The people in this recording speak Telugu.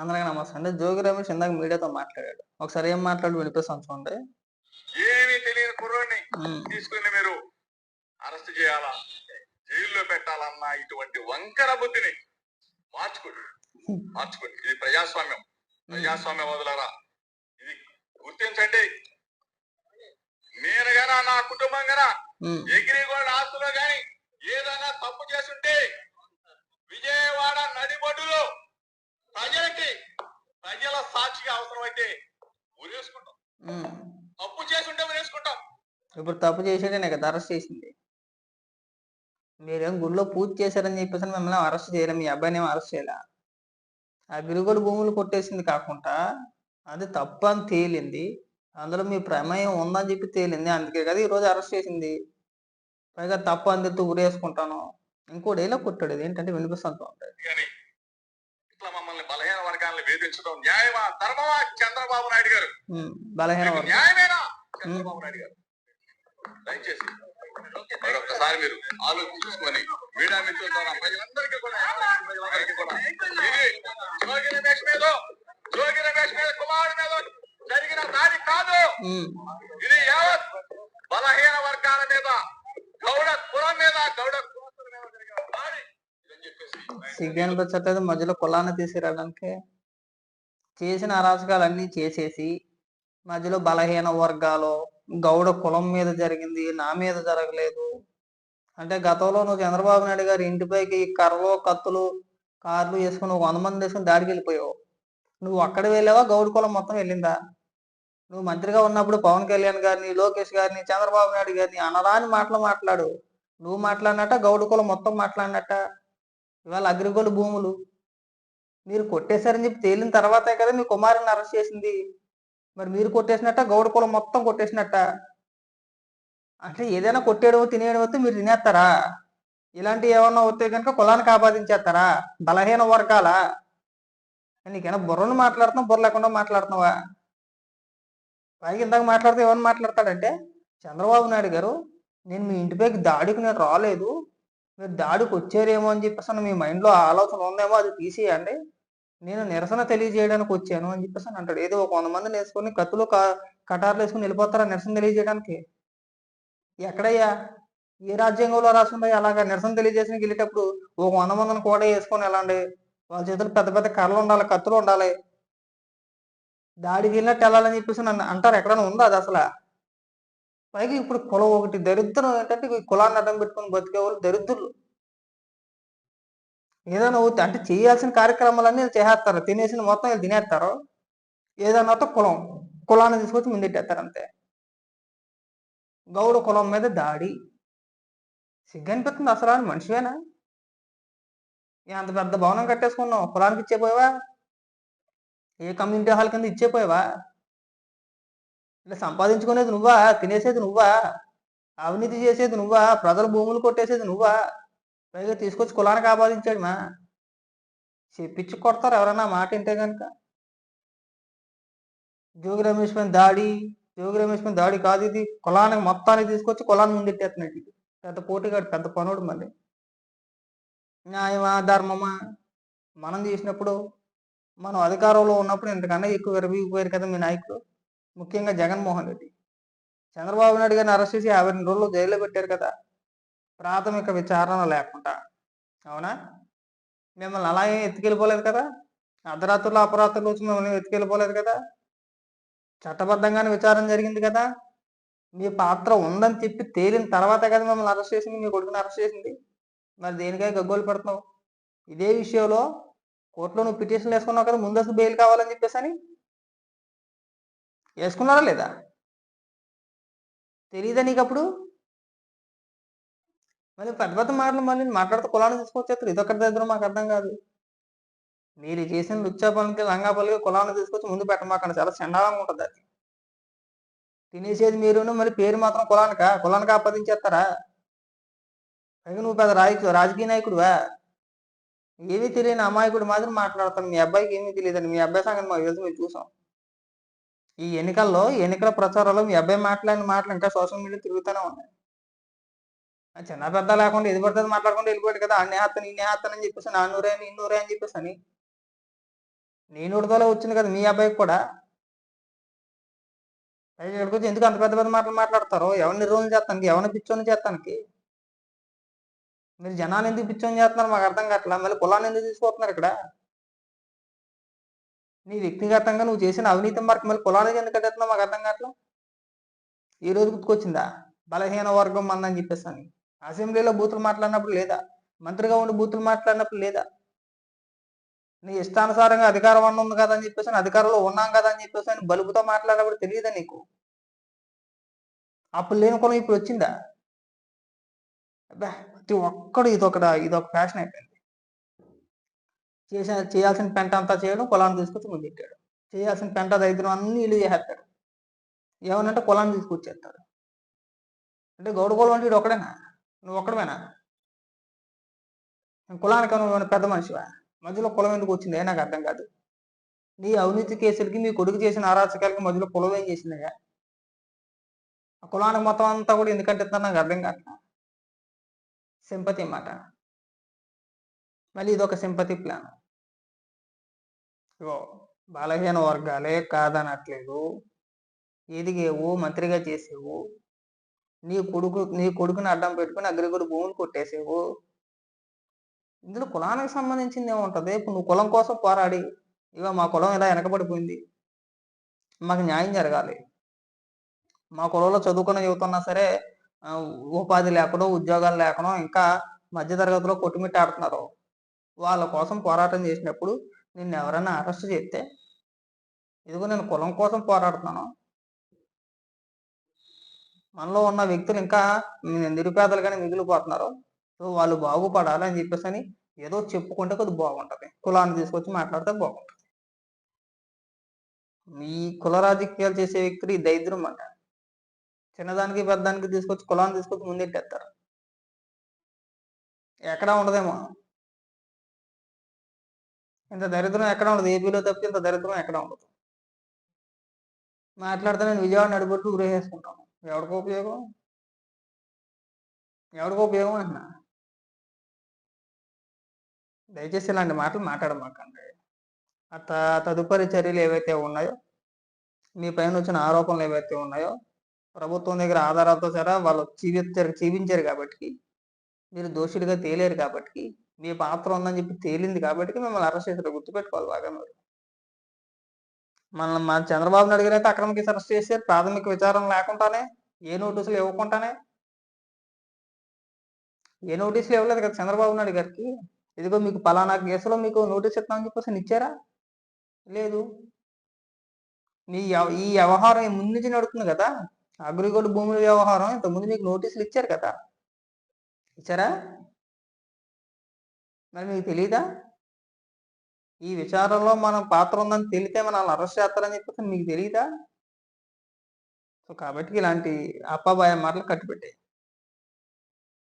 అందరికీ నమస్తే అంటే జోగి రమేష్ ఇందాక మీడియాతో మాట్లాడాడు. ఒకసారి ఏం మాట్లాడు వినిపిస్తాను చూడండి. ఏమీ తెలియని కుర్రోడిని ఉమ్, తీసుకుని మీరు అరెస్ట్ చేయాలా? జైల్లో పెట్టాలన్న ఇటువంటి వంకర బుద్ధిని మార్చుకోండి. మార్చుకోండి. ఇది ప్రజాస్వామ్యం. ప్రజాస్వామ్యం వదలరా? ఇది గుర్తించండి. నేను గానా నా కుటుంబం గానా ఉమ్, ఎగిరిగోళ్ళ ఆస్తులో గాని ఏదైనా తప్పు చేసుంటే విజయవాడ నడిబొడ్డులో ప్రజలకి ప్రజల సాక్షిగా అవసరమైతే ఉరేసుకుంటాం. తప్పు చేసుంటే ఉరేసుకుంటాం ఇప్పుడు తప్పు చేసేటనే కదా అరెస్ట్ చేసింది. మీరేం గుడిలో పూజ చేశారని చెప్పేసి మిమ్మల్ని అరెస్ట్ చేయలే మీ అబ్బాయిని అరెస్ట్ చేయలే? ఆ గిరుగుడు భూములు కొట్టేసింది కాకుండా అది తప్పు అని తేలింది. అందులో మీ ప్రమేయం ఉందని చెప్పి తేలింది. అందుకే కదా ఈరోజు అరెస్ట్ చేసింది. పైగా తప్పు అందిస్తూ ఉరేసుకుంటాను ఇంకోటి ఏలో కొట్టాడు ఏంటంటే వినిపిస్తుంటా ఉంటుంది కానీ ఇట్లా మమ్మల్ని బలహీన వేధించడం న్యాయమా? ధర్మమా? చంద్రబాబు నాయుడు గారు. బలహీన. న్యాయమేనా? చంద్రబాబు నాయుడు గారు. దయచేసి మరొకసారి మీరు ఆలోచించుకొని మీడియా మిత్రుల ద్వారా ప్రజలందరికీ కూడా జోగి రమేష్ మీద జోగి రమేష్ మీద కుమారుడి మీద జరిగిన దాడి కాదు. ఇది యావత్ బలహీన వర్గాల మీద గౌడ కులం మీద గౌడ సిగ్గు అనిపించట్లేదు మధ్యలో కులాన్ని తీసుకురావడానికి చేసిన అరాచకాలన్నీ చేసేసి మధ్యలో బలహీన వర్గాలు గౌడ కులం మీద జరిగింది నా మీద జరగలేదు. అంటే గతంలో నువ్వు చంద్రబాబు నాయుడు గారి ఇంటిపైకి కర్రలు కత్తులు కార్లు వేసుకుని వంద మంది వేసుకుని దాడికి వెళ్ళిపోయావు. నువ్వు అక్కడ వెళ్ళావా? గౌడ కులం మొత్తం వెళ్ళిందా? నువ్వు మంత్రిగా ఉన్నప్పుడు పవన్ కళ్యాణ్ గారిని లోకేష్ గారిని చంద్రబాబు నాయుడు గారిని అనరాని మాటలు మాట్లాడు. నువ్వు మాట్లాడినట్ట గౌడ కులం మొత్తం మాట్లాడినట్ట. ఇవాళ అగ్రిగోల్డ్ భూములు. మీరు కొట్టేశారని చెప్పి తేలిన తర్వాతే కదా మీ కుమారుని అరెస్ట్ చేసింది. మరి మీరు కొట్టేసినట్ట? గౌడ కులం మొత్తం కొట్టేసినట్ట? అంటే ఏదైనా కొట్టేయడం తినేయడం వస్తే మీరు తినేస్తారా? ఇలాంటివి ఏమన్నా వస్తే కనుక కులానికి ఆపాదించేస్తారా? బలహీన వర్గాల? నీకైనా బుర్రను మాట్లాడుతున్నావు? బుర్ర లేకుండా మాట్లాడుతున్నావా? పైకి ఇందాక మాట్లాడితే ఎవరిని మాట్లాడతాడంటే చంద్రబాబు నాయుడు గారు నేను మీ ఇంటిపైకి దాడికి నేను రాలేదు. మీరు దాడికి వచ్చారేమో అని చెప్పేసి మీ మైండ్లో ఆలోచన ఉందేమో అది తీసేయండి. నేను నిరసన తెలియజేయడానికి వచ్చాను అని చెప్పేసి అని అంటాడు. ఏదో ఒక వంద మందిని వేసుకొని కత్తులు క- కటార్లు వేసుకుని వెళ్ళిపోతారా నిరసన తెలియజేయడానికి? ఎక్కడయ్యా? ఏ రాజ్యాంగంలో రాసిందో అలాగా నిరసన తెలియజేసిన వెళ్ళేటప్పుడు ఒక వంద మందిని కూడా వేసుకొని వెళ్ళండి. వాళ్ళ చేతులు పెద్ద పెద్ద కర్రలు ఉండాలి కత్తులు ఉండాలి. దాడికి వెళ్ళినట్టు వెళ్ళాలని చెప్పేసి నన్ను అంటారు. ఎక్కడైనా ఉందా అది అసలు? పైగా ఇప్పుడు కులం ఒకటి దరిద్రం ఏంటంటే కులాన్ని అడ్డం పెట్టుకొని బతికే వాళ్ళు దరిద్రులు. ఏదైనా అవుతే అంటే చేయాల్సిన కార్యక్రమాలన్నీ చేసేస్తారు. తినేసిన మొత్తం వీళ్ళు తినేస్తారు. ఏదైనా అవుతే కులం కులాన్ని తీసుకొచ్చి ముందెట్టేస్తారు అంతే. గౌడ కులం మీద దాడి. సిగ్గనిపిస్తుంది అసలు అని మనిషివేనా? అంత పెద్ద భవనం కట్టేసుకున్నావు? కులానికి ఇచ్చేపోయావా? ఏ కమ్యూనిటీ హాల్ కింద ఇచ్చేపోయావా? ఇలా సంపాదించుకునేది నువ్వా? తినేసేది నువ్వా? అవినీతి చేసేది నువ్వా? ప్రజల భూములు కొట్టేసేది నువ్వా? పైగా తీసుకొచ్చి కులానికి ఆపాదించాడు మా. చెప్పించి కొడతారు ఎవరన్నా మాట వింటే కనుక జోగి రమేష్ పైన దాడి జోగి రమేష్ పైన దాడి కాదు ఇది. కులానికి మొత్తానికి తీసుకొచ్చి కులాన్ని ముందెట్టేస్తున్నాడు ఇది. పెద్ద పోటీగాడు పెద్ద పనుడు మళ్ళీ. న్యాయమా ధర్మమా? మనం చేసినప్పుడు మనం అధికారంలో ఉన్నప్పుడు ఇంతకన్నా ఎక్కువ విరవీగిపోయారు కదా మీ నాయకుడు ముఖ్యంగా జగన్మోహన్ రెడ్డి. చంద్రబాబు నాయుడు గారిని అరెస్ట్ చేసి యాభై రెండు రోజులు జైల్లో పెట్టారు కదా. ప్రాథమిక విచారణ లేకుండా. అవునా? మిమ్మల్ని అలా ఏం ఎత్తుకెళ్ళిపోలేదు కదా? అర్ధరాత్రులు అపరాత్రులు వచ్చి మిమ్మల్ని ఎత్తుకెళ్ళిపోలేదు కదా? చట్టబద్ధంగానే విచారణ జరిగింది కదా? మీ పాత్ర ఉందని చెప్పి తేలిన తర్వాతే కదా మిమ్మల్ని అరెస్ట్ చేసింది? మీ కొడుకుని అరెస్ట్ చేసింది? మరి దేనికై గగ్గోలు పెడుతున్నావు? ఇదే విషయంలో కోర్టులో నువ్వు పిటిషన్ వేసుకున్నావు కదా ముందస్తు బెయిల్ కావాలని చెప్పేసి అని? వేసుకున్నారా లేదా? తెలియదా నీకు అప్పుడు మళ్ళీ పెద్ద పెద్ద మాటలు మళ్ళీ మాట్లాడితే కులాన్ని తీసుకొచ్చేస్తారు ఇదొక్కటి దగ్గర మాకు అర్థం కాదు. మీరు చేసిన లుచ్చా పనులకి లంగా పనులకి కులాన్ని తీసుకొచ్చి ముందు పెట్టమాకండి. చాలా చండాలంగా ఉంటుంది అది. తినేసేది మీరును మళ్ళీ పేరు మాత్రం కులానిక? కులానికి ఆపాదించేస్తారా పైగా నువ్వు పెద్ద రాజకీయ రాజకీయ నాయకుడువా? ఏమీ తెలియని అమాయకుడు మాత్రం మాట్లాడతాను. మీ అబ్బాయికి ఏమీ తెలియదండి. మీ అబ్బాయి సంగతి మాకు తెలుసు మేము చూసాం. ఈ ఎన్నికల్లో ఎన్నికల ప్రచారంలో మీ అబ్బాయి మాట్లాడిన మాటలు ఇంకా సోషల్ మీడియా తిరుగుతూనే ఉన్నాయి. చిన్న పెద్ద లేకుండా ఇది పడుతుంది మాట్లాడకుండా వెళ్ళిపోయాడు కదా అన్ని హత్తని ఇన్ని హత్తని అని చెప్పేసి నా నూరే నీ నూరే అని చెప్పేసి అని. నేను ఉడతలో వచ్చింది కదా మీ అబ్బాయికి కూడా. ఇక్కడికి వచ్చి ఎందుకు అంత పెద్ద పెద్ద మాటలు మాట్లాడతారు? ఎవరిని రోజులు చేస్తానికి? ఎవరిని పిచ్చోని చేస్తానికి? మీరు జనాలు ఎందుకు పిచ్చోని చేస్తున్నారు? మాకు అర్థం కావట్లా? మళ్ళీ కులాన్ని ఎందుకు తీసుకొస్తున్నారు ఇక్కడ? నీ వ్యక్తిగతంగా నువ్వు చేసిన అవినీతి మార్కు మళ్ళీ కులానికి ఎందుకు కట్టేస్తున్నావు మాకు అర్థం కావట్లా? ఈ రోజు గుర్తుకొచ్చిందా? బలహీన వర్గం మందని చెప్పేసి అని. అసెంబ్లీలో బూతులు మాట్లాడినప్పుడు లేదా? మంత్రిగా ఉండి బూతులు మాట్లాడినప్పుడు లేదా? నీ ఇష్టానుసారంగా అధికారం అన్న ఉంది కదా అని చెప్పేసి అధికారంలో ఉన్నాం కదా అని చెప్పేసి అని బలుపుతో మాట్లాడినప్పుడు తెలియదా నీకు? అప్పుడు లేని కులం ఇప్పుడు వచ్చిందా? అబ్బా ప్రతి ఒక్కడు ఇదొకట ఇదొక ఫ్యాషన్ అయిపోయింది. చేసిన చేయాల్సిన పెంట అంతా చేయడం కులాన్ని తీసుకొచ్చి ముందెట్టాడు చేయాల్సిన పెంట దరిద్రం అన్ని ఇల్లు చేసేస్తాడు. ఏమనంటే కులాన్ని తీసుకొచ్చేస్తాడు. అంటే గౌడ కులం అంటే ఒకడేనా? నువ్వు ఒక్కడమేనా కులానికి నువ్వు పెద్ద మనిషివా? మధ్యలో కులం ఎందుకు వచ్చింది? నాకు అర్థం కాదు. నీ అవినీతి కేసులకి మీ కొడుకు చేసిన అరాచకాలకి మధ్యలో కులం ఏం చేసిందయ్యా ఆ కులానికి మొత్తం అంతా కూడా ఎందుకంటే నాకు అర్థం కాదు సింపతి మాట మళ్ళీ ఇదొక సింపతి ప్లాన్. ఇగో బలహీన వర్గాలే కాదనట్లేదు. ఎదిగేవు మంత్రిగా చేసేవు. నీ కొడుకు నీ కొడుకుని అడ్డం పెట్టుకుని అగ్రిగుడి భూములు కొట్టేసేవు ఇందులో కులానికి సంబంధించింది ఏముంటుంది? ఇప్పుడు నువ్వు కులం కోసం పోరాడి ఇగో మా కులం ఇలా వెనకబడిపోయింది. మాకు న్యాయం జరగాలి. మా కులంలో చదువుకున్న యువతన్నా సరే ఉపాధి లేకుండా ఉద్యోగాలు లేకుండా ఇంకా మధ్యతరగతిలో తరగతిలో కొట్టుమిట్టాడుతున్నారు వాళ్ళ కోసం పోరాటం చేసినప్పుడు నిన్ను ఎవరైనా అరెస్ట్ చేస్తే ఇదిగో నేను కులం కోసం పోరాడుతున్నాను. మనలో ఉన్న వ్యక్తులు ఇంకా నిరుపేదలుగానే మిగిలిపోతున్నారు. సో వాళ్ళు బాగుపడాలి అని చెప్పేసి అని ఏదో చెప్పుకుంటే కొద్ది బాగుంటుంది. కులాన్ని తీసుకొచ్చి మాట్లాడితే బాగుంటుంది. ఈ కుల రాజకీయాలు చేసే వ్యక్తులు ఈ దరిద్రం అంట. చిన్నదానికి పెద్దదానికి తీసుకొచ్చి కులాన్ని తీసుకొచ్చి ముందెట్టేస్తారు. ఎక్కడా ఉండదేమో. ఇంత దరిద్రం ఎక్కడ ఉండదు. ఏపీలో తప్పితే ఇంత దరిద్రం ఎక్కడ ఉండదు. మాట్లాడితే నేను విజయవాడ నడిపట్టు గ్రహించుకుంటాను ఎవరికి ఉపయోగం? ఎవరికో ఉపయోగం అంటున్నా? దయచేసి ఇలాంటి మాటలు మాట్లాడమాకండి. ఆ త- తదుపరి చర్యలు ఏవైతే ఉన్నాయో మీ పైన వచ్చిన ఆరోపణలు ఏవైతే ఉన్నాయో ప్రభుత్వం దగ్గర ఆధారాలతో సరే వాళ్ళు చీవించారు చీవించారు కాబట్టి మీరు దోషులుగా తేలేరు కాబట్టి మీ పాత్ర ఉందని చెప్పి తేలింది కాబట్టి మిమ్మల్ని అరెస్ట్ చేశారు గుర్తుపెట్టుకోవాలి బాగా మీరు. మన మన చంద్రబాబు నాయుడు గారు అయితే అక్రమ కేసు అరెస్ట్ చేశారు ప్రాథమిక విచారణ లేకుండానే ఏ నోటీసులు ఇవ్వకుండానే ఏ నోటీసులు ఇవ్వలేదు కదా చంద్రబాబు నాయుడు గారికి? ఇదిగో మీకు పలానా కేసులో మీకు నోటీస్ ఇస్తామని చెప్పేసి ఇచ్చారా లేదు. మీ వ్యవ- ఈ వ్యవహారం ముందు నుంచి నడుస్తుంది కదా. అగ్రిగోల్డ్ భూముల వ్యవహారం ఇంతకుముందు మీకు నోటీసులు ఇచ్చారు కదా. ఇచ్చారా? మరి మీకు తెలీదా? ఈ విచారంలో మనం పాత్ర ఉందని తెలితే మనల్ని అరెస్ట్ చేస్తారని చెప్పేసి మీకు తెలియదా సో కాబట్టి ఇలాంటి అప్పాబాయ మాటలు కట్టుబెట్టాయి